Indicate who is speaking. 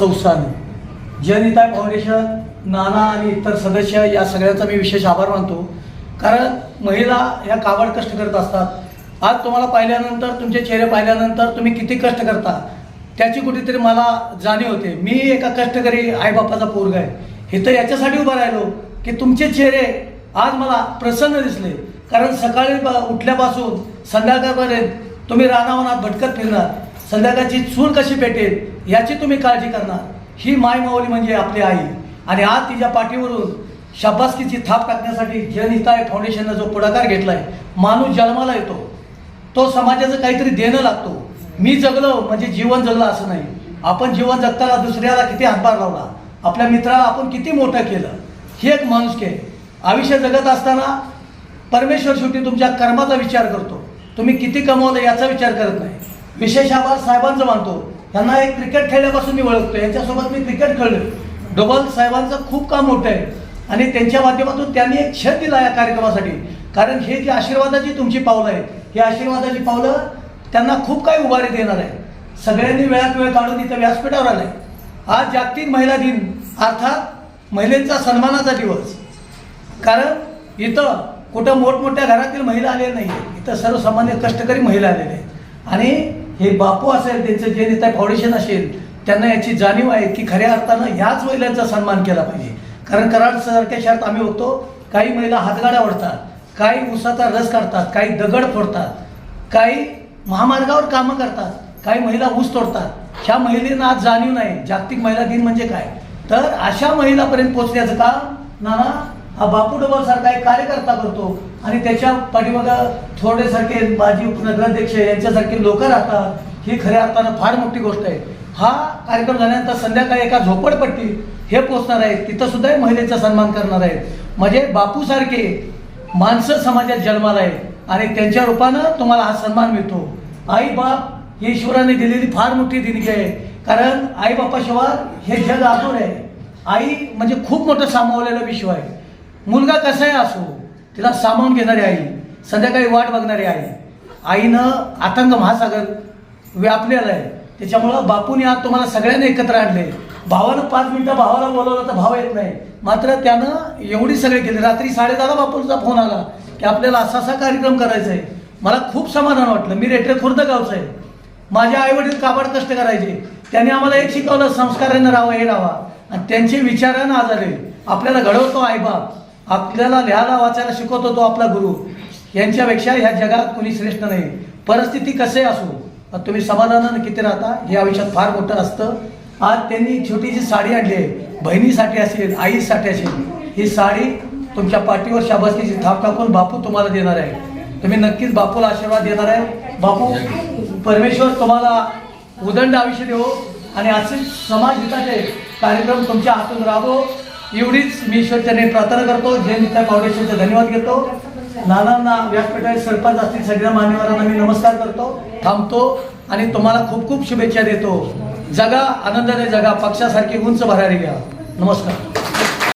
Speaker 1: संस्थान. उत्साह जनहिताय फाउंडेशन नाना आणि इतर सदस्य या सगळ्यांचा मी विशेष आभार मानतो. कारण महिला ह्या काबाड कष्ट करत असतात. आज तुम्हाला पाहिल्यानंतर तुमचे चेहरे पाहिल्यानंतर तुम्ही किती कष्ट करता त्याची कुठेतरी मला जाणीव होते. मी एका कष्टकरी आईबापाचा पोरगा आहे. हे तर याच्यासाठी उभा राहिलो की तुमचे चेहरे आज मला प्रसन्न दिसले. कारण सकाळी ब- उठल्यापासून संध्याकाळपर्यंत तुम्ही रानावनात भटकत फिरणार. संध्याकाळची चूल कशी पेटेल याची तुम्ही काळजी करणार. ही माय माऊली म्हणजे आपली आई. आणि आज तिच्या पाठीवरून शाबासकीची थाप टाकण्यासाठी जनहिताय फाउंडेशननं जो पुढाकार घेतलाय माणूस जन्माला येतो. तो समाजाचं काहीतरी देणं लागतो. मी जगलो म्हणजे जीवन जगलं असं नाही. आपण जीवन जगताना दुसऱ्याला किती हातभार लावला? आपल्या मित्राला आपण किती मोठं केलं? ही एक माणुसकी आहे. आयुष्य जगत असताना परमेश्वर शेवटी तुमच्या कर्माचा विचार करतो. तुम्ही किती कमवलं याचा विचार करत नाही. विशेष आभार साहेबांचं मानतो. त्यांना एक क्रिकेट खेळल्यापासून मी ओळखतो. यांच्यासोबत मी क्रिकेट खेळलो डोबल साहेबांचं खूप काम मोठं आहे. आणि त्यांच्या माध्यमातून त्यांनी एक क्षण दिला या कार्यक्रमासाठी. कारण हे जी आशीर्वादाची तुमची पावलं आहेत ही आशीर्वादाची पावलं त्यांना खूप काही उभारी देणार आहे. सगळ्यांनी वेळात वेळ काढून इथं व्यासपीठावर आलाय. आज जागतिक महिला दिन अर्थात महिलेचा सन्मानाचा दिवस. कारण इथं कुठं मोठमोठ्या घरातील महिला आलेल्या नाही इथं सर्वसामान्य कष्टकरी महिला आलेल्या आहेत. आणि हे बापू असेल त्यांचं जे नेता फाउंडेशन असेल त्यांना याची जाणीव आहे की खऱ्या अर्थानं ह्याच महिलांचा सन्मान केला पाहिजे. कारण कराड सारख्या शहरात आम्ही बघतो काही महिला हातगाड्या ओढतात काही उसाचा रस काढतात काही दगड फोडतात काही महामार्गावर कामं करतात काही महिला ऊस तोडतात. ह्या महिलेनं आज जाणीव नाही. जागतिक महिला दिन म्हणजे काय? तर अशा महिलापर्यंत पोहोचण्याचं काम नाना हा बापू डोबासारखा एक कार्यकर्ता करतो. आणि त्याच्या पाठीमागं थोडेसारखे माजी उपनगराध्यक्ष यांच्यासारखे लोक राहतात. ही खऱ्या अर्थानं फार मोठी गोष्ट आहे. हा कार्यक्रम झाल्यानंतर संध्याकाळी एका झोपडपट्टी हे पोचणार आहेत तिथं सुद्धा महिलेचा सन्मान करणार आहेत म्हणजे बापूसारखे माणसं समाजात जन्माला आहे आणि त्यांच्या रूपानं तुम्हाला हा सन्मान मिळतो. आई बाप ही ईश्वराने दिलेली फार मोठी देणगी आहे. कारण आई बापाशिवाय हे जग आतूर आहे. आई म्हणजे खूप मोठं सामावलेलं विश्व आहे. मुलगा कसाही असो तिला सामावून घेणारी आई संध्याकाळी वाट बघणारी आई. आईनं आतंक महासागर व्यापलेला आहे. त्याच्यामुळं बापूने आज तुम्हाला सगळ्यांना एकत्र आणले. भावानं पाच मिनिटं भावाला बोलवलं तर भाव येत नाही. मात्र त्यानं एवढी सगळे केली. रात्री साडेदहाला बापूंचा फोन आला की आपल्याला असा असा कार्यक्रम करायचा आहे. मला खूप समाधान वाटलं. मी रेटरे खुर्द गावचं आहे. माझे आई वडील काबाड कष्ट करायचे. त्यांनी आम्हाला एक शिकवलं संस्कारानं राहावं हे राहावा. आणि त्यांचे विचारानं आजारे आपल्याला घडवतो आईबाप. आपल्याला लिहायला वाचायला शिकवतो तो आपला गुरु. यांच्यापेक्षा ह्या जगात कोणी श्रेष्ठ नाही. परिस्थिती कसे असो तुम्ही समाधानानं किती राहता हे आयुष्यात फार मोठं असतं. आज त्यांनी छोटीशी साडी आणली आहे. बहिणीसाठी असेल आईसाठी असेल ही साडी तुमच्या पाठीवर शाबासकीची थाप टाकून बापू तुम्हाला देणार आहे. तुम्ही नक्कीच बापूला आशीर्वाद देणार आहे. बापू परमेश्वर तुम्हाला उदंड आयुष्य देवो आणि असे समाज हिताचे कार्यक्रम तुमच्या हातून राबो. एवढीच मी ईश्वरचरणी प्रार्थना करतो. जैन विद्या फाउंडेशनचा धन्यवाद घेतो. नानांना व्यासपीठाचे सरपंच असतील सगळ्या मान्यवरांना मी नमस्कार करतो. थांबतो आणि तुम्हाला खूप खूप शुभेच्छा देतो. जगा आनंदाने जगा पक्षासारखी उंच भरारी घ्या. नमस्कार.